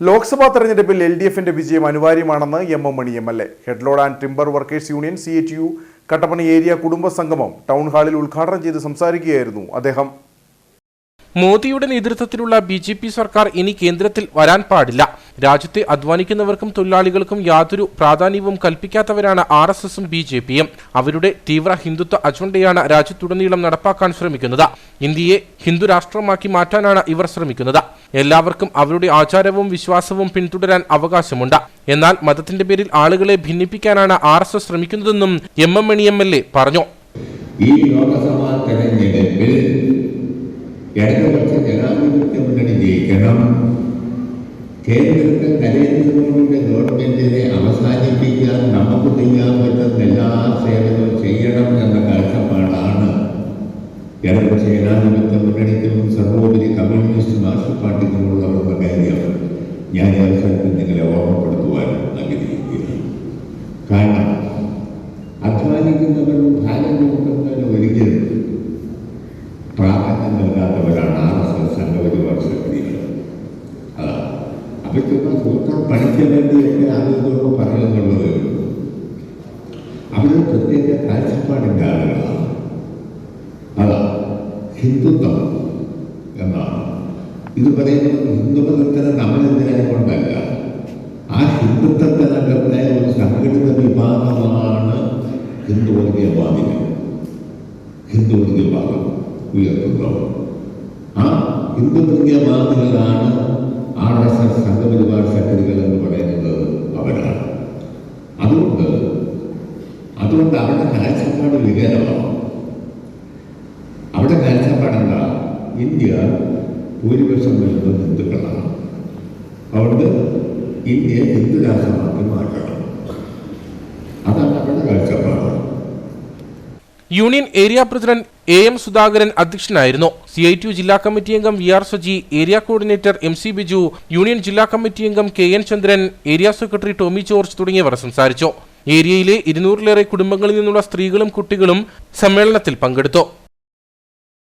ലോക്സഭാ തെരഞ്ഞെടുപ്പിൽ L D എഫിന്റെ വിജയം അനിവാര്യമാണെന്ന് M M Mani M L A. Headload and timber workers union C H U Kattappana area കുടുംബ സംഗമം ടൗൺ ഹാളിൽ ഉദ്ഘാടനം ചെയ്ത് സംസാരിക്കുകയായിരുന്നു അദ്ദേഹം. മോദിയുടെ നേതൃത്വത്തിലുള്ള ബി ജെ പി സർക്കാർ ഇനി കേന്ദ്രത്തിൽ വരാൻ പാടില്ല. രാജ്യത്തെ അധ്വാനിക്കുന്നവർക്കും തൊഴിലാളികൾക്കും യാതൊരു പ്രാധാന്യവും കൽപ്പിക്കാത്തവരാണ് ആർ എസ് എസും ബി ജെ പിയും. അവരുടെ തീവ്ര ഹിന്ദുത്വ അജണ്ടയാണ് രാജ്യത്തുടനീളം നടപ്പാക്കാൻ ശ്രമിക്കുന്നത്. ഇന്ത്യയെ ഹിന്ദു രാഷ്ട്രമാക്കി മാറ്റാനാണ് ഇവർ ശ്രമിക്കുന്നത്. എല്ലാവർക്കും അവരുടെ ആചാരവും വിശ്വാസവും പിന്തുടരാൻ അവകാശമുണ്ട്. എന്നാൽ മതത്തിന്റെ പേരിൽ ആളുകളെ ഭിന്നിപ്പിക്കാനാണ് ആർ എസ് എസ് ശ്രമിക്കുന്നതെന്നും M M Mani M L A പറഞ്ഞു. ഈ ലോകസഭാ തെരഞ്ഞെടുപ്പിൽ ഇടതുപക്ഷ ജനാധിപത്യ മുന്നണി ജയിക്കണം. കേന്ദ്രത്തിൽ നരേന്ദ്രമോദിയുടെ ഗവൺമെന്റിനെ അവസാനിപ്പിക്കാൻ നമുക്ക് ചെയ്യാൻ പറ്റുന്ന ഇടതുപക്ഷ ജനാധിപത്യ മുന്നണിക്കും സർവോപരി കമ്മ്യൂണിസ്റ്റ് മാർക്സിസ്റ്റ് പാർട്ടിക്കുമുള്ള ഒരു കാര്യം ഞാൻ ഈ അവസരത്തിൽ നിങ്ങളെ ഓർമ്മപ്പെടുത്തുവാൻ ആഗ്രഹിക്കുകയാണ് കാരണം അധ്വാനിക്കുന്നവരും ഭാരം കൊടുക്കുന്നവരും ഒരിക്കലും പ്രാധാന്യം നൽകാത്തവരാണ് ആർ എസ് എസ് സംഘപരിവാർ ശക്തികൾ അതാണ് സൂത്രം പണിക്ക് വേണ്ടിയൊക്കെ ആളുകളോട് പറയുന്നുള്ളത് അവരുടെ പ്രത്യേക കാഴ്ചപ്പാടിന്റെ ഹിന്ദുത്വം എന്നാണ്. ഇത് പറയുന്നത് ഹിന്ദുമതത്തിന് നമ്മളെതിരായ കൊണ്ടല്ല? ആ ഹിന്ദുത്വത്തിനകത്തെ ഒരു സംഘടിത വിഭാഗമാണ് ഹിന്ദുവർഗീയവാദികൾ. ഹിന്ദുവർഗീയവാദം ഹിന്ദു വർഗീയവാദം ഉയർത്തുന്നവർ. ആ ഹിന്ദുവർഗീയവാദികളാണ് ആർ എസ് സംഘപരിവാർ ശക്തികൾ എന്ന് പറയുന്നത് അവരാണ്. അതുകൊണ്ട് അതുകൊണ്ട് അവരുടെ കാഴ്ചപ്പാട് വികലമാണ്. ഇന്ത്യ ഭൂരിപക്ഷം വരുന്നത് ഹിന്ദുക്കളാണ് അവിടുന്ന് ഇന്ത്യയെ ഹിന്ദു രാഷ്ട്രമാക്കി മാറ്റണം. അതാണ് അവരുടെ കാഴ്ചപ്പാട്. Union area president A M Sudhakaran അധ്യക്ഷനായിരുന്നു. സി ഐ ടി യു ജില്ലാ കമ്മിറ്റി അംഗം V R Saji area coordinator M C Biju union ജില്ലാ കമ്മിറ്റി അംഗം K N Chandran area secretary Tommy George തുടങ്ങിയവർ സംസാരിച്ചു. ഏരിയയിലെ ഇരുന്നൂറിലേറെ കുടുംബങ്ങളിൽ നിന്നുള്ള സ്ത്രീകളും കുട്ടികളും സമ്മേളനത്തിൽ പങ്കെടുത്തു.